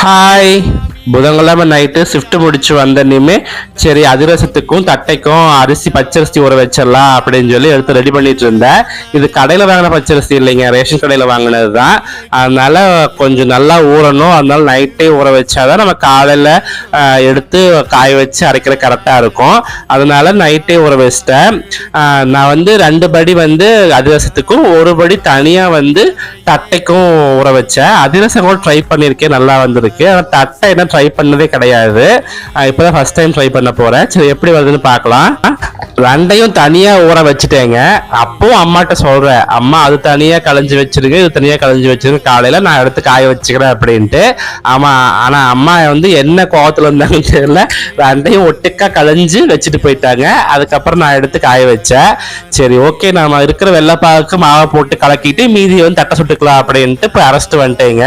Hi புதன்கிழமை night shift முடிச்சு வந்தனையுமே சரி அதிரசத்துக்கும் தட்டைக்கும் அரிசி பச்சரிசி ஊற வச்சிடலாம் அப்படின்னு சொல்லி எடுத்து ரெடி பண்ணிட்டு இருந்தேன். இது கடையில் வாங்கின பச்சரிசி இல்லைங்க ரேஷன் கடையில் வாங்கினது தான் அதனால கொஞ்சம் நல்லா ஊறணும். அதனால நைட்டே ஊற வச்சாதான் நம்ம காலையில் எடுத்து காய வச்சு அரைக்கிற கரெக்டாக இருக்கும். அதனால நைட்டே ஊற வச்சிட்டேன். நான் வந்து ரெண்டு படி வந்து அதிரசத்துக்கும் ஒரு படி தனியாக வந்து தட்டைக்கும் ஊற வச்சேன். அதிரசம் கூட ட்ரை பண்ணியிருக்கேன் நல்லா வந்திருக்கு. ஆனால் தட்டை என்ன ட்ரை பண்ணதே கிடையாது. இப்போ தான் ஃபர்ஸ்ட் டைம் ட்ரை பண்ண போறேன். சரி எப்படி வருதுன்னு பார்க்கலாம். ரெண்டையும் தனியா ஊற வச்சுட்டேங்க. அப்போ அம்மாட்ட சொல்றேன். அம்மா அது தனியா களைஞ்சு வச்சிருக்கு இது தனியா களைஞ்சு வச்சிருங்க காலையில நான் எடுத்து காய வச்சுக்கிறேன் அப்படின்ட்டு. ஆமா ஆனா அம்மா வந்து என்ன கோவத்துல இருந்தாங்கன்னு தெரியல. ரெண்டையும் ஒட்டுக்கா களைஞ்சு வச்சுட்டு போயிட்டாங்க. அதுக்கப்புறம் நான் எடுத்து காய வச்சேன். சரி ஓகே நம்ம இருக்கிற வெள்ளப்பாவுக்கு மாவை போட்டு கலக்கிட்டு மீதி வந்து தட்டை சுட்டுக்கலாம் அப்படின்ட்டு இப்போ அரைச்சிட்டு வந்துட்டேங்க.